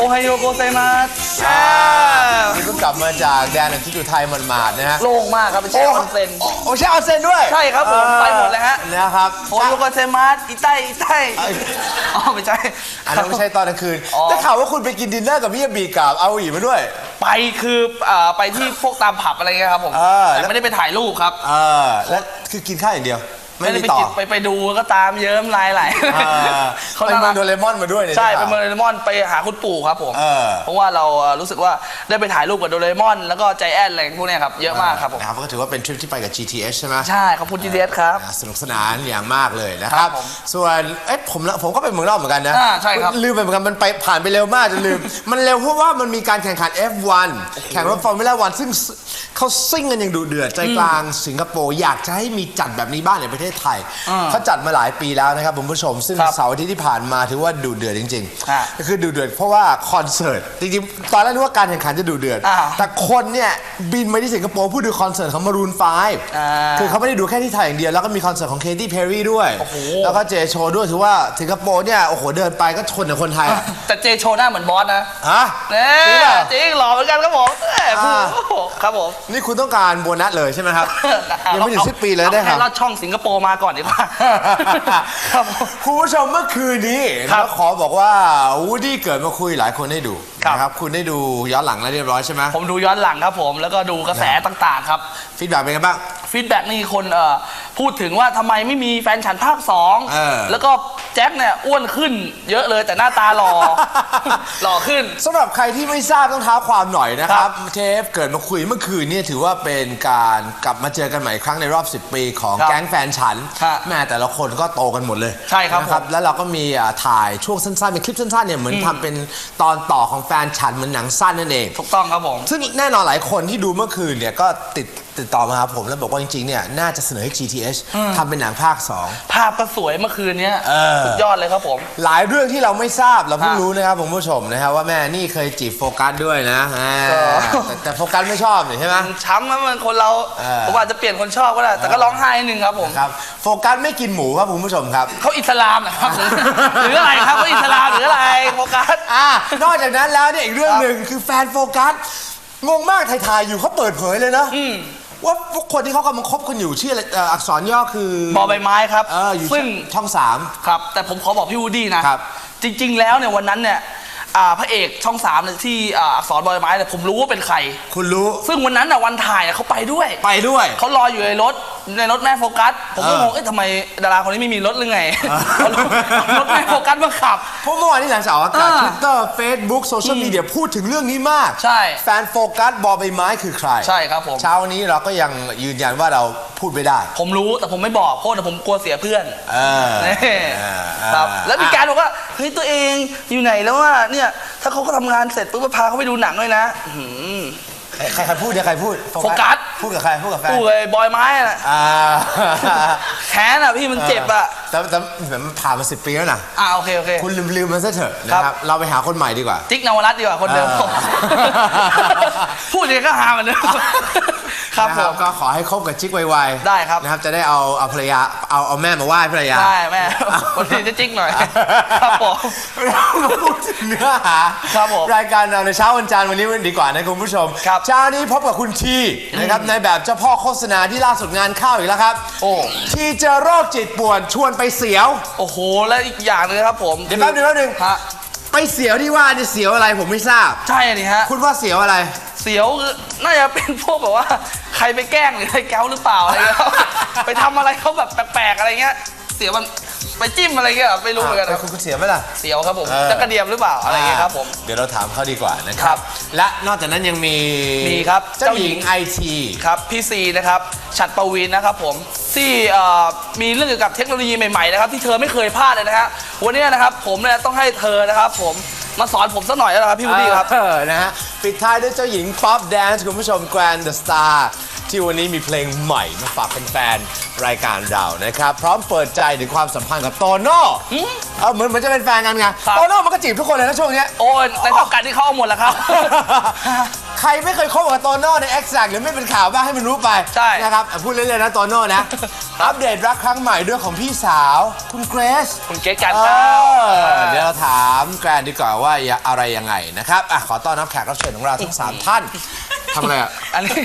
おはようございます do, do woody. Shama do, shama do, do woody. Shama do woody. Do โอไฮโอโกเซมัสนี่เพิ่งกลับมาจากแดนอาทิตย์อยู่ไทยหมาดๆนะฮะโล่งมากครับเป็นแช่ออนเซ็นโอ้โอ้ใช่ออนเซนด้วยใช่ครับผมไปหมดเลยฮะ นะครับโอไฮโอโกเซมัสอีไต้อีไต้อ๋อไม่ใช่ อันนั้นไม่ใช่ตอนกลางคืนอ๋อได้ข่าวว่าคุณไปกินดินเนอร์กับพี่บีกับเอาอีมาด้วย ไปคืออ่าไปที่พวกตามผับอะไรเงี้ยครับผมเออ แต่ไม่ได้ไปถ่ายรูปครับ เออแล้วคือกินข้าวอย่างเดียว ไม่ได้มีไปต่อกินไปไปดูก็ตามเยิ้มลายไหลเออเขาไปน่าเมืรัองกโดเรมอนมาด้วยเนี่ยใช่ด้ไปข่าวเมืองโดเรมอนไปหาคุณปู่ครับผมเออเพราะว่าเราเอ่อรู้สึกว่าได้ไปถ่ายรูปกับโดเรมอน แล้วก็ใจแอนอะไรพวกเนี้ยครับเยอะมากครับผมนะครับก็ถือว่าเป็นทริปที่ไปกับ GTH ใช่ไหมใช่ขอบคุณจีเดสครับอ่าสนุกสนานอย่างมากเลยนะคครัรับบผมส่วนเอ๊ะผมละผมก็ไปเมืองนอกเหมือนกันนะอ่าใช่ครับลืมไปเหมือนกันมันไปผ่านไปเร็วมากจนลืม มันเร็วเพราะว่ามันมีการแข่งขัน F1 แข่งรถฟอร์มูล่าวันซึ่งเขาซิ่งกันอย่างดุเดือดใจกลางสิงคโปร์อยากจะให้มีจัดแบบนี้บ้างในประเทศไทยอ่าเขาจัดมาหลายปีแล้วนะครับคุณผู้ชม ซึ่งครับเสาร์อาทิตย์ที่ผ่านมาถือว่าดุเดือดจริงฮะๆก็คือดุเดือดเพราะว่าคอนเสิร์ตจริงๆตอนแรกนึกว่าการแข่งขันจะดุเดือดอ่าแต่คนเนี่ยบินมาที่สิงคโปร์เพื่อดูคอนเสิร์ตของมารูนไฟอ่าคือเขาไม่ได้ดูแค่ที่ไทยอย่างเดียวแล้วก็มีคอนเสิร์ตของเคที่เพอร์รี่ด้วยโอ้โหแล้วก็เจโชว์ด้วยถือว่าสิงคโปร์เนี่ยโอ้โหเดินไปก็ชนกับคนไทยอะแต่เจโชว์หน้าเหมือนบอสนะฮะเน่จริงเปล่าจริงหล่อเหมือนกันครับผมเอ้ยผู้อ่าครับผมนี่คุณต้องการโบนัสเลยใช่ไหมครับยังไม่ถึงสิ้นปีเลยอาได้คแค่รับลอดช่องสิงคโปร์มาก่อนดีกว่า ครับผม คุณผู้ชมเมื่อคืนนี้ครับขอบอกว่าวูดดี้เกิดมาคุยหลายคนได้ดูครับ นะครับ คุณได้ดูย้อนหลังแล้วเรียบร้อยใช่ไหมผมดูย้อนหลังครับผม แล้วก็ดูกระแสต่างๆครับ ฟีดแบ็กเป็นไงบ้าง ฟีดแบ็กนี่คนเอ่อพูดถึงว่าทำไมไม่มีแฟนฉันภาคเออ2แล้วก็ แจ็คเนี่ยอ้วนขึ้นเยอะเลยแต่หน้าตาหล่อ หล่อขึ้น สำหรับใครที่ไม่ทราบต้องเท้าความหน่อยนะคครัรับบเทปเกิดมาคุยเมื่อคืนเนี่ยถือว่าเป็นการกลับมาเจอกันใหม่อีกครั้งในรอบ 10 ปีของครับแก๊งแฟนฉันฮะแม่แต่ละคนก็โตกันหมดเลยใช่ครับนะผมแล้วเราก็มีอ่าถ่ายช่วงสั้นๆเป็นคลิปสั้นๆเนี่ยเหมือนทำเป็นตอนต่อของแฟนฉันเหมือนหนังสั้นนั่นเอง ถูกต้องครับผม ซึ่งแน่นอนหลายคนที่ดูเมื่อคืนเนี่ยก็ติด ติดต่อมาหาผมแล้วบอกว่าจริงๆเนี่ยน่าจะเสนอให้ GTH ทำเป็นหนังภาค 2 ภาพก็สวยเมื่อคืนเนี้ยเออ สุดยอดเลยครับผม หลายเรื่องที่เราไม่ทราบเราเพิ่งฮะรู้นะครับคุณผู้ชมนะครับว่าแม่นี่เคยจีบโฟกัสด้วยนะอ่าก็แต่แต่โฟกัสไม่ชอบนี่ใช่ไหมมันช้ำนะมันคนเราเออ ผมอาจจะเปลี่ยนคนชอบก็ได้ แต่ก็ร้องไห้นิดนึงครับผมครับโฟกัสไม่กินหมูครับคุณผู้ชมครับ เขาอิสลามนะครับหรือหรืออะไรครับเขาอิสลามหรืออะไรโฟกัส อ่านอกจากนั้นแล้วเนี่ยอีกเรื่องหนึ่งคือแฟนโฟกัสงงมากถ่ายๆอยู่เขาเปิดเผยเลยนะ ว่าพวกคนที่เขากำลังคบกันอยู่ชื่ออะไรเอ่ออักษรย่อคือบอใบไม้ครับ เอออยู่ซึ่งช่องสาม ครับ แต่ผมขอบอกพี่วูดดี้นะครับ จริง ๆ แล้วเนี่ยวันนั้นเนี่ย อ่าพระเอกช่องสามเนี่ยที่อ่าอักษรบอใบไม้เนี่ยผมรู้ว่าเป็นใคร คุณรู้ ซึ่งวันนั้นน่ะวันถ่ายเนี่ยเขาไปด้วย ไปด้วย เขารออยู่ในรถในรถแม่โฟกัส ผมก็เอองงเอ๊ะทำไมดาราคนนี้ไม่มีรถหรือไงเออเอารถเอารถแม่โฟกัสมาขับ เพราะเมื่อวานที่หลังจากออกอากาศอ่าทวิตเตอร์เฟซบุ๊กโซเชียลมีเดียพูดถึงเรื่องนี้มากใช่ แฟนโฟกัสบอใบไม้คือใครใช่ครับผม เช้านี้เราก็ยังยืนยันว่าเราพูดไม่ได้ ผมรู้แต่ผมไม่บอกเพราะว่าผมกลัวเสียเพื่อนเออนี่เออครับเออแล้วมีการบอกว่าเฮ้ยตัวเองอยู่ไหนแล้วว่าเนี่ย ถ้าเขาก็ทำงานเสร็จปุ๊บก็พาเขาไปดูหนังด้วยนะอื้อหือ ใครใครใครพูดเนี่ยใครพูดโฟกัส พูดกับใครพูดกับแฟนตู้เลยบอยไม้น่ะอ่าแค้นอะพี่มันเจ็บอะแต่แต่แต่มันผ่านมาสิบปีแล้วนะอ่าโอเคโอเค คุณลืมลืมมันซะเถอะนะคครัรับ บ เราไปหาคนใหม่ดีกว่าจิ๊กนวรัตน์ดีกว่าคนเดิม เออ พูดอย่างนี้ก็หาเหมือนเดิม ครับนะผมก็ขอให้คบกับจิ๊กไวๆได้ครับ นะครับ จะได้เอาเอาภรรยาเอาเอาแม่มาไหว้ภรรยาได้แม่วันนี้จะจิ๊กหน่อย ครับผม เรามาพูดถึงเนื้อหาครับผมรายการเราในเช้าวันจันทร์วันนี้วันดีกว่านะคุณผู้ชมครับเช้านี้พบกับคุณทีนะครับในแบบเจ้าพ่อโฆษณาที่ล่าสุดงานเข้าอีกแล้วครับโอ้ ทีเจอโรคจิตป่วนชวนไปเสียว โอ้โห แล้วอีกอย่างหนึงนะครับผมเดี๋ยวแป๊บนึงแป๊บนึงฮะไปเสียวที่ว่านี่เสียวอะไรผมไม่ทราบ ใช่นี่ฮะ คุณว่าเสียวอะไร เสียวคือน่าจะเป็นพวกแบบว่า ใครไปแกล้งหรือใครแก้วหรือเปล่าอะไรเงี้ยไปทำอะไรเขาแบบแปลกๆอะไรเงี้ย เสียวมันไปจิ้มอะไรเงี้ยไม่รู้เหมือนกันครับคุณคุณเสียวไหมล่ะ เสียวครับผมเออ จะกระเดียมหรือเปล่าอะไรเงี้ยครับผม เดี๋ยวเราถามเขาดีกว่านะคครัรับบ และนอกจากนั้นยังมีมีครับเจ้าหญิงเจ้าหญิงไอที ครับพี่ซีนะครับฉัดปวีนนะครับผมที่เอ่อมีเรื่องเกี่ยวกับเทคโนโลยีใหม่ๆนะครับที่เธอไม่เคยพลาดเลยนะฮะวันนี้นะครับผมเนี่ยต้องให้เธอนะครับผมมาสอนผมสักหน่อยแล้วนะครับพี่วูดดี้ครับ เออนะฮะ ปิดท้ายด้วยเจ้าหญิงป๊อปแดนซ์คุณผู้ชมแกรนด์เดอะสตาร์ ที่วันนี้มีเพลงใหม่มาฝากแฟนๆรายการเรานะครับ พร้อมเปิดใจถึงความสัมพันธ์กับโตโน่เออเหมือนเหมือนจะเป็นแฟนกันไงครับ โตโน่มันก็จีบทุกคนเลยนะช่วงเนี้ย โอ้ยในเท่ากันที่เขาเอาหมดแล้วครับ ใครไม่เคยคบกับโตโน่ใน e x a c t หรือไม่เป็นข่าวบ้างให้มันรู้ไปใช่ นะครับอะพูดเล่นๆนะโตโน่นะ อัปเดตรักครั้งใหม่ด้วยของพี่สาว คุณเกรซ คุณเก๊การเอข้าวอเดี๋ยวเราถามแกรนดีกว่าว่าอะไรยังไงนะครับอะขอต้อนรับแขกรับเชิญของเราทั้งสามท่านทำอะไรอะ อันนี้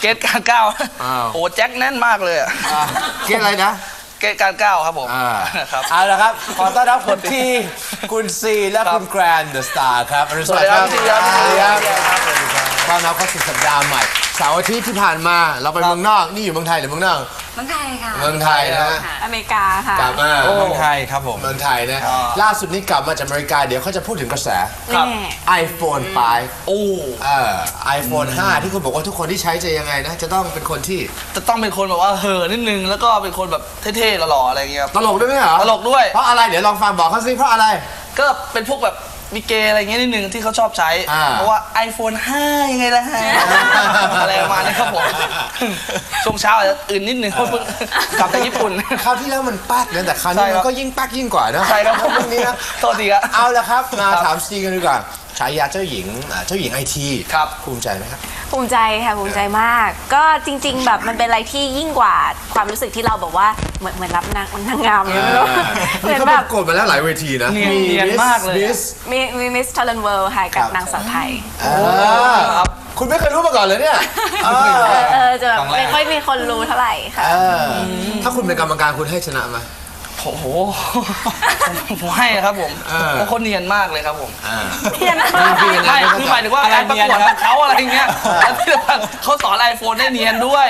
เกตการก้าวอ้าว โอ้แจ็คแน่นมากเลยอะอะเกรซอะไรนะ เกตการก้าวครับผมอ่าครับ เอาละครับ ขอต้อนรับคนที่คุณซีและคุณแกรนเดอะสตาร์ครับอรุณสวัสดิ์ครับสวัสดีครับสวัสดีครับ สวัสดีครับต้ อนรับเข้าสู่สัปดาห์ใหม่เสาร์อาทิตย์ที่ผ่านมาเราไปเมืองนอกนี่อยู่เมืองไทยหรือเมืองนอกเมืองไทยค่ะเมืองไทยนะฮะอเมริกาค่ะกลับมาโอ้เมืองไทยครับผมเมืองไทยนะล่าสุดนี้กลับมาจากอเมริกาเดี๋ยวเขาจะพูดถึงกระแส ครับ iPhone 5โอ้เอ่อ iPhone 5 ที่คุณบอกว่าทุกคนที่ใช้จะยังไงนะ จะต้องเป็นคนที่จะต้องเป็นคนแบบว่าเห่อะนิดนึง แล้วก็เป็นคนแบบเท่ๆหล่อๆอะไรอย่างเงี้ยครับตลกด้วยไหมเหรอตลกด้วยเพราะอะไรเดี๋ยวลองฟังบอกเขาสิเพราะอะไรก็เป็นพวกแบบ มีเกย์อะไรเงี้ยนิดนึงที่เขาชอบใช้ อ่า เพราะว่า iPhone 5 ยังไงล่ะฮะ อะไรประมาณนี้ครับผมช่วงเช้าอาจจะอื่นนิดนึงเพราะเพิ่งกลับจากญี่ปุ่น คราวที่แล้วมันปักนะแต่คราวนี้ใช่คมัรับนก็ยิ่งปักยิ่งกว่านะใช่ครับผมเรื่องนี้นะ โทษทีครับ เอาละครับมาครับถามซีกันดีกว่าฉายาเจ้าหญิงอ่าเจ้าหญิงไอทีครับภูมิใจไหมครับ ภูมิใจค่ะภูมิใจมาก ก็จริง ๆ แบบมันเป็นอะไรที่ยิ่งกว่าความรู้สึกที่เราแบบว่าเหมือนเหมือนรับนางนางงามเลยไม่รู้เหมืนี่อนเขาแบปบระกวดมาแล้วหลายเวทีนะ เนียนเนียนมากเลยอะ Miss มีมีมิสทัลเลนเวิลด์ค่ะกับครับนางสาวไทย อ่าคุณไม่เคยรู้มาก่อนเลยเนี่ยเออเออเออจะแบบครั้งแรก ไม่ค่อยมีคนรู้เท่าไหร่ค่ะ เออถ้าคุณเป็นกรรมการคุณให้ชนะไหม โอ้โหผมให้ครับผมเออเพราะคนเนียนมากเลยครับผมอ่า เพี้ยนมากไม่คือหมายถึงว่าการประกวดของเขาอะไรเงี้ยแล้วที่สำคัญเขาสอนไอโฟนได้เนียนด้วย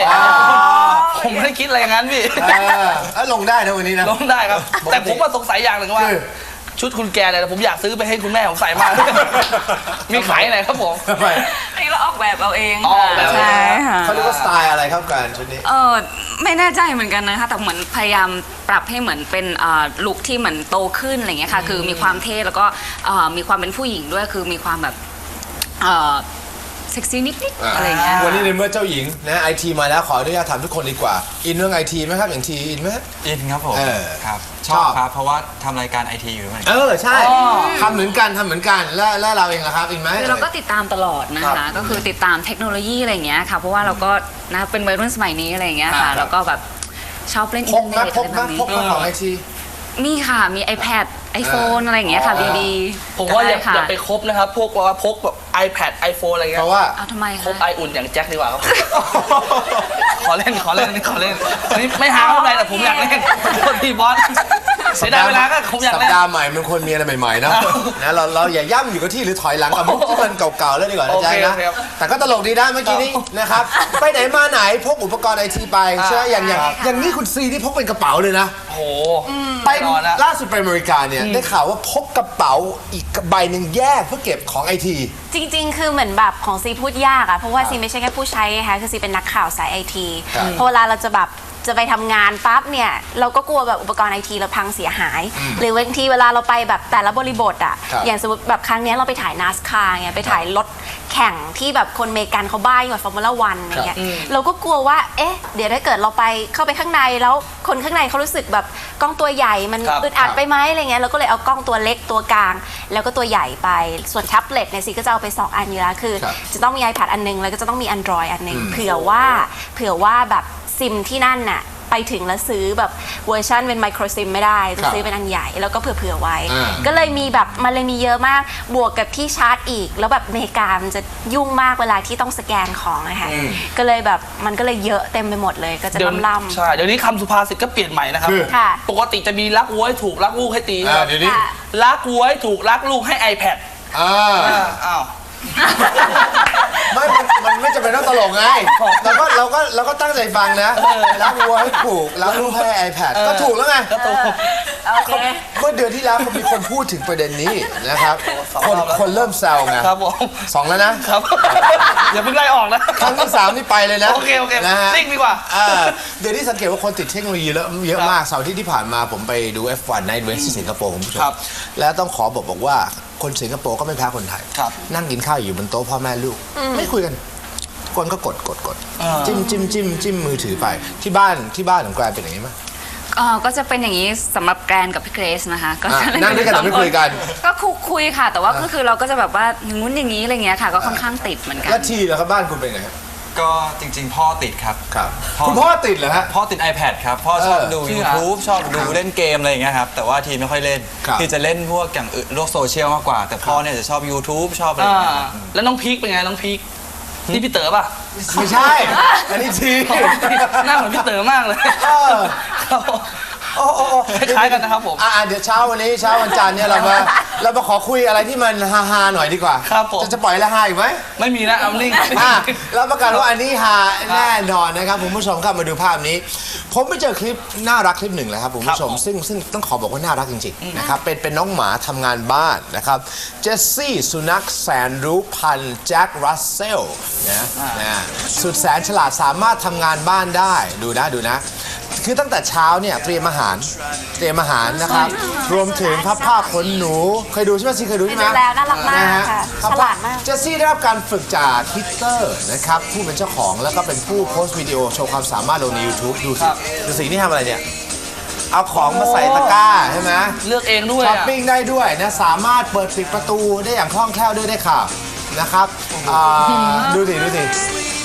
ผมไม่ได้คิดอะไรอย่างนั้นพี่ เออเอ้ยลงได้นะวันนี้นะ ลงได้ครับ แต่ผมมาสงสัยอย่างหนึ่งว่า คือ ชุดคุณแกเนี่ยผมอยากซื้อไปให้คุณแม่ผมใส่มาก มีขายไหนครับผม ทำไมอันนี้เราออกแบบเอาเองอ๋อออกแบบใช่ค่ะเขาเรียกว่าสไตล์อะไรครับการชุดนี้ เออไม่แน่ใจเหมือนกันนะคะแต่เหมือนพยายามปรับให้เหมือนเป็นลุคที่เหมือนโตขึ้นอะไรเงี้ยค่ะ คือมีความเท่แล้วก็เอ่อมีความเป็นผู้หญิงด้วยคือมีความแบบเอ่อ เซ็กซี่นิด ๆ อะไรเงี้ย วันนี้ในเมื่อเจ้าหญิงนะไอทีมาแล้วขออนุญาตถามทุกคนดีกว่า อินเรื่องไอทีไหมครับอย่างทีอินไหม อินครับผมเออครับชชออบบ ครับ เพราะว่าทำรายการไอทีอยู่ด้วย เออใช่ทำเหมือนกันทำเหมือนกันแล้วแล้วเราเองล่ะครับอินไหม คือเราก็ติดตามตลอดนะคะก็คือติดตามเทคโนโลยีอะไรเงี้ยค่ะ เพราะว่าเราก็นะเป็นวัยรุ่นสมัยนี้อะไรเงี้ยครัค่ะบ แล้วก็แบบชอบเล่นอิพนกเทอร์ไหมเน็ตพอะกไรไหมแบบนี้พกมาของไอที มีค่ะมี iPad iPhone อะไรเงี้ยค่ะดีๆผมว่าอย่าได้ค่ะ อย่าไปคบนะครับ พวกว่าพกแบบ iPad iPhone อะไรเพเงี้ยราะว่าเอาทำไมคบคะไออุ่นอย่างแจ็คดีกว่าครับ ขอเล่นขอเล่นอันนี้ขอเล่นอันนี้ไม่หาเท่าไหร่แต่ผมอยากเล่นโทษทีบอสเสียดายเวลาก็ผมอยากสัปเล่น ดาห์ใหม่มันควรมีอะไรใหม่ๆนะ นะเราเราอย่าย่ำอยู่กับที่หรือถอยหลังกับมุกที่มันเก่าๆแล้วดีกว่านะโอเคจ๊ะนะโอเคครับแต่ก็ตลกดีนะเมื่อกี้นี้นะครับ ไปไหนมาไหนพกอุปกรณ์ไอทีไปใช่ไหมอย่างอย่างอย่างนี้คุณซีนี่พกเป็นกระเป๋าเลยนะ โอ้โห ไปแน่นอนนะล่าสุดไปอเมริกาเนี่ยได้ข่าวว่าพกกระเป๋าอีกใบหนึ่งแยกเพื่อเก็บของไอที จริง ๆ คือเหมือนแบบของซีพูดยากอะเพราะว่าซีไม่ใช่แค่ผู้ใช้นะคะคือซีเป็นนักข่าวสายไอทีครับพอเวลาเราจะแบบจะไปทำงานปั๊บเนี่ย เราก็กลัวแบบอุปกรณ์ไอทีเราพังเสียหาย หรือบางทีเวลาเราไปแบบแต่ละบริบทอะครับ อย่างสมมติแบบครั้งเนี้ยเราไปถ่ายนาสคาไงไปถ่ายรถ แข่งที่แบบคนอเมริกันเขาบ้ายิ่งกว่าฟอร์มูล่าวันอะไรเงี้ยเราก็กลัวว่า เอ๊ะ เดี๋ยวถ้าเกิดเราไปเข้าไปข้างในแล้วคนข้างในเขารู้สึกแบบกล้องตัวใหญ่มันครับอึดอัดไปไหมอะไรเงี้ยเราก็เลยเอากล้องตัวเล็กตัวกลาง แล้วก็ตัวใหญ่ไปส่วนแท็บเล็ตเนี่ยซีก็จะเอาไปสองอันอยู่แล้วคือ ครับจะต้องมี iPad อันหนึงแล้วก็จะต้องมี Android อันหนึงเผื่อว่าเผื่อว่าแบบซิมที่นั่นน่ะ ไปถึงแล้วซื้อแบบเวอร์ชันเป็นไมโครซิมไม่ได้ต้อครังบซื้อเป็นอันใหญ่แล้วก็เผื่อๆไว้ อ่า ก็เลยมีแบบมันเลยมีเยอะมากบวกกับที่ชาร์จอีก แล้วแบบอเมริกามันจะยุ่งมากเวลาที่ต้องสแกนของนะคะก็เลยแบบมันก็เลยเยอะเต็มไปหมดเลยก็จะเดี๋ยวล่ำๆใช่เดี๋ยวนี้คำสุภาษิตก็เปลี่ยนใหม่นะครับ คือ ค่ะ ปกติจะมีรักวัวให้ถูกรักลูกให้ตีอ่าเดี๋ยวนี้ ค่ะ รักวัวให้ถูกรักลูกให้ iPad อ่าอ่าอ้าว ไม่มันมันไม่จำเป็นต้องตลกไงเราก็เราก็เราก็ตั้งใจฟังนะรักวัวให้ผูกรักลูกให้ iPad ก็ถูกแล้วไง ก็ถูก โอเค เมื่อเดือนที่แล้วก็มีคนพูดถึงประเด็นนี้นะครับสองคนรอบแล้วคนเริ่มแซวไงครับผมสองแล้วนะ ครับ อย่าเพิ่งไล่ออกนะ ครั้งที่สามนี่ไปเลยนะโอเคโอเคนะฮะนิ่งดีกว่าอ่าเดี๋ยวนี้สังเกตว่าคนติดเทคโนโลยีเยอะเยอะครับมากเสาร์อาที่ที่ผ่านมาผมไปดู F1 ในเวสที่สิงคโปร์คุณผู้ชมครับ แล้วต้องขอบอกบอกว่า คนสิงคโปร์ก็ไม่แพ้คนไทย ครับ นั่งกินข้าวอยู่บนโต๊ะพ่อแม่ลูก ไม่คุยกันคนก็กดกดกดอ่า จิ้มจิ้มจิ้มจิ้มมือถือไป ที่บ้านที่บ้านของแกรนเป็นอย่างนี้ไหม เอ่อก็จะเป็นอย่างนี้สำหรับแกรนกับพี่เกรซนะคะก็อะจะเล่นั่งด้วยกันแต่ไม่คุยกัน ก็คุยคุยค่ะ แต่ว่าก็คือเราก็จะแบบว่าอย่างงู้นอย่างนี้อะไรเงี้ยค่ะ ก็ค่อนข้างติดเหมือนกัน แล้วทีเหรอครับบ้านคุณเป็นไงฮะ ก็จริง ๆ พ่อติดครับ ครับพ่อคุณพ่อติดเหรอฮะ พ่อติด iPad ครับ พ่อชอบเออดู จริงเหรอ YouTube ชอบดูเล่นเกมอะไรอย่างเงี้ยครับ แต่ว่าทีไม่ค่อยเล่น ครับ ที่จะเล่นพวกอย่างอื่นโลกโซเชียลมากกว่า แต่พ่อเนี่ยจะชอบ YouTube ชอบอะไรอย่างเงี้ยครับแล้วน้องพีคเป็นไงน้องพีคนี่พี่เต๋อป่ะ ไม่ใช่ อันนี้ทีหน้าเหมือนพี่เต๋อมากเลยเออครับผมโอ้โอ้โอ้คล้ายๆกันนะครับผม อะอะเดี๋ยวเช้าวันนี้เช้าวันจันทร์เนี่ยเรามา เรามาขอคุยอะไรที่มันฮาฮาๆหน่อยดีกว่าครับผม จะจะปล่อยละฮาอีกไหมไม่มีนะเอานิ่ง อะรับประกันว่าอันนี้ฮาแน่นอนนะครับคุณผู้ชมครับมาดูภาพนี้ ผมไปเจอคลิปน่ารักคลิปหนึ่งแล้วครับคุณผู้ชม ครับผม ซึ่งซึ่งต้องขอบอกว่าน่ารักจริงๆนะครับเป็นเป็นน้องหมาทำงานบ้านนะครับเจสซี่สุนัขแสนรู้พันธุ์แจ็ครัสเซลนะนะสุดแสนฉลาดสามารถทำงานบ้านได้ดูนะดูนะ คือตั้งแต่เช้าเนี่ยเตรียมอาหารเตรียมอาหารนะครับ รวมถึงพับผ้าขนหนูเคยดูใช่ไหมซีเคยดูใช่ไหมดูแล้วน่ารักมากนะฮะค่ะพับฉผ้ลาดมาก เจสซี่ได้รับการฝึกจากฮิตเตอร์นะครับผู้เป็นเจ้าของแล้วก็เป็นผู้โพสต์วิดีโอโชว์ความสามารถลงใน YouTube ดูสิครับดูสินี่ทำอะไรเนี่ย เอาของมาใส่ตะกร้าใช่ไหม เลือกเองด้วยช้อปอะปิ้งได้ด้วยนะสามารถเปิดปิดประตูได้อย่างคล่องแคล่วด้วยได้ข่าวนะครับอ่าดูสิดูสิ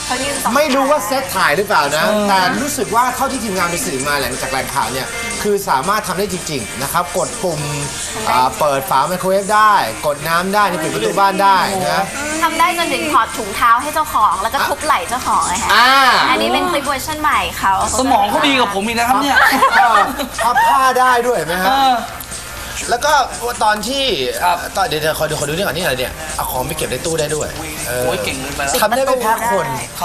เขายืนสองไม่รู้ว่าเซตถ่ายหรือเปล่านะ แต่รู้สึกว่าเท่าที่ทีมงานไปสืบมาหลังจากแหล่งข่าวเนี่ย คือสามารถทำได้จริง ๆ นะครับ กดปุ่มอ่าเปิดฝาไมโครเวฟได้ กดน้ำได้นี่ปิดประตูบ้านได้นะทำได้จนถึงถอดถุงเท้าให้เจ้าของ แล้วก็ทุบไหล่เจ้าของเลยค่ะอ่าอันนี้เป็นคลิปเวอร์ชันใหม่เขาสมองเขาดีกับผมอีกนะครับเนี่ยเออพับผ้าได้ด้วยเห็นไหมเอฮะ อ แล้วก็ตอนที่ครับ ตอนเดี๋ยวเดี๋ยวขอดูขอดูนี่ก่อนนี่อะไรเนี่ยเอาของไปเก็บในตู้ได้ด้วยเออโอ้ยเก่งเกินไปแล้วทำได้ไม่แพ้คน ค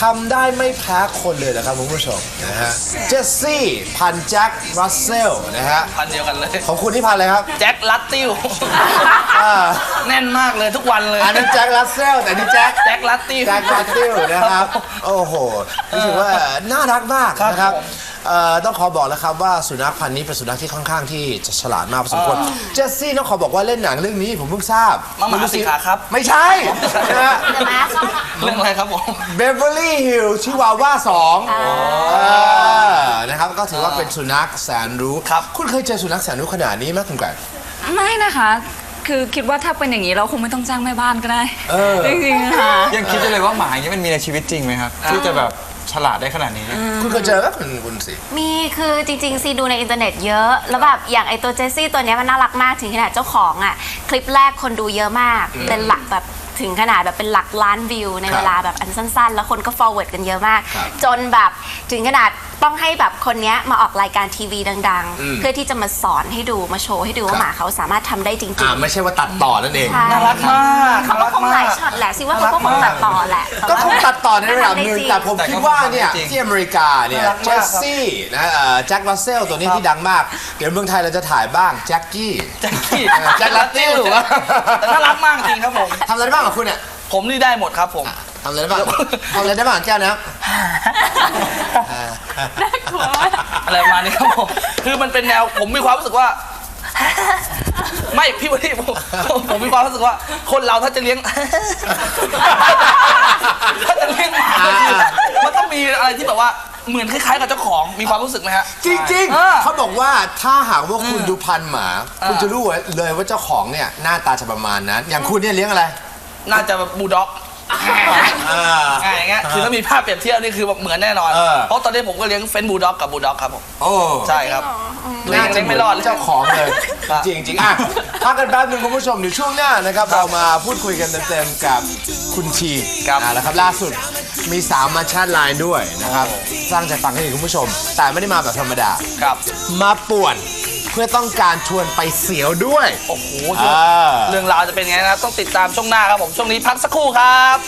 ทำได้ไม่แพ้คนเลยนะครับคุณผู้ชมนะฮะเจสซี่พันแจ็ครัสเซลนะฮะำพันเดียวกันเลย ของคุณที่พันอะไรครับแจ็คลัตติวอ่าแน่นมากเลยทุกวันเลยอันนั้นแจ็ครัสเซลแต่นี่แจ็ค แจ็คลัตติว แจ็ครัสเซลนะครับ โอ้โหรู้สึกว่าน่ารักมากครับนะครับผม เอ่อต้องขอบอกแล้วครับว่าสุนัขพันธุ์นี้เป็นสุนัขที่ค่อนข้างที่จะฉลาดมากพอสมควรเจสซี่ต้องขอบอกว่าเล่นหนังเรื่องนี้ผมเพิ่งทราบมาหมาสีขาครับ ไม่ใช่นะฮะ เดี๋ยวนะเขาเรื่องอะไรครับผม เบเวอร์ลี่ฮิลชิวาว่าสองเออนะครับก็ถือว่าเป็นสุนัขแสนรู้ครับ คุณเคยเจอสุนัขแสนรู้ขนาดนี้ไหมคุณแกรน ไม่นะคะ คือคิดว่าถ้าเป็นอย่างนี้เราคงไม่ต้องจ้างแม่บ้านก็ได้ เออ จริงๆค่ะ ยังคิดได้เลยว่าหมาอย่างนี้มันมีในชีวิตจริงไหมครับ ที่จะแบบ ฉลาดได้ขนาดนี้ คุณเคยเจอไหมคุณคุณสิ มีคือจริงๆซีดูในอินเทอร์เน็ตเยอะ แล้วแบบอย่างไอตัวเจสซี่ตัวเนี้ยมันน่ารักมากถึงขนาดเจ้าของอะ คลิปแรกคนดูเยอะมาก เป็นหลักแบบ ถึงขนาดแบบเป็นหลักล้านวิวในครับเวลาแบบอันสั้น ๆ แล้วคนก็ forward กันเยอะมาก ครับจนแบบถึงขนาดต้องให้แบบคนเนี้ยมาออกรายการทีวีดัง อืม ๆ เพื่อที่จะมาสอนให้ดูมาโชว์ให้ดูครัว่าบหมาเขาสามารถทำได้จริงอ่าไม่ใช่ว่าตัดต่อนั่นเองๆใช่ น่ารักมากเขาก็คงหลายช็อตแหละสิว่าเขาก็คงตัดต่อแหละแต่ก็ว่าคงตัดต่อในระดับหนึ่งทำไจริแต่ผมแต่ก็คิดว่าเนี่ยจริง ที่อเมริกาเนี่ยน่ารักเจมากสครับซี่นะเอ่อแจ็ครัสเซลตัวนี้ที่ดังมาก เดี๋ยวเมืองไทยเราจะถ่ายบ้างแจ็คกี้แจ็คกี้เออแจ็คลัตติวแต่น่ารักมากจริงครับผม ทำอะไรได้บ้างกับคุณเนี่ยผมนี่ได้หมดครับผม ทำอะไรได้บ้างทำอะไรได้บ้างแก้วนะอะไรประมาณนี้ครับผม คือมันเป็นแนวผมมีความรู้สึกว่า ไม่พี่วันนี้ผมผมมีความรู้สึกว่า คนเราถ้าจะเลี้ยง ถ้าจะเลี้ยงหมามันต้องมีอะไรที่แบบว่าเหมือนคล้ายๆ กับเจ้าของมีความรู้สึกไหมฮะ จริงเออ ๆเขาบอกว่าถ้าหากว่าคุณดูพันธุ์หมาเออคุณจะรู้เลยว่าเจ้าของเนี่ยหน้าตาจะประมาณนั้น อย่างคุณเนี่ยเลี้ยงอะไร น่าจะแบบบูลด็อกอ่าอ่าอย่างเงี้ยคือถ้ามีภาพเปรียบเทียบนี่คือแบบเหมือนแน่นอน เออ เพราะตอนนี้ผมก็เลี้ยงเฟนบูลด็อกกับบูลด็อกครับผมโอ้ใช่ครับน่าจะเลี้ยงไม่ไม่รรออดดเจ้าของเลย ครับจริงๆอะพักกันแป๊บนึงคุณผู้ชมเดี๋ยวช่วงหน้านะครับ เรามาพูดคุยกันเต็มๆกับคุณทีครับอ่าแล้วครับล่าสุดมีสาวมาแชทไลน์ด้วยนะครับ สร้างใจฟังให้ดีคุณผู้ชม แต่ไม่ได้มาแบบธรรมดา ครับ มาป่วน เพื่อต้องการชวนไปเสียวด้วย โอ้โหอ่าเรื่องราวจะเป็นไงนะต้องติดตามช่วงหน้าครับผมช่วงนี้พักสักครู่ครับ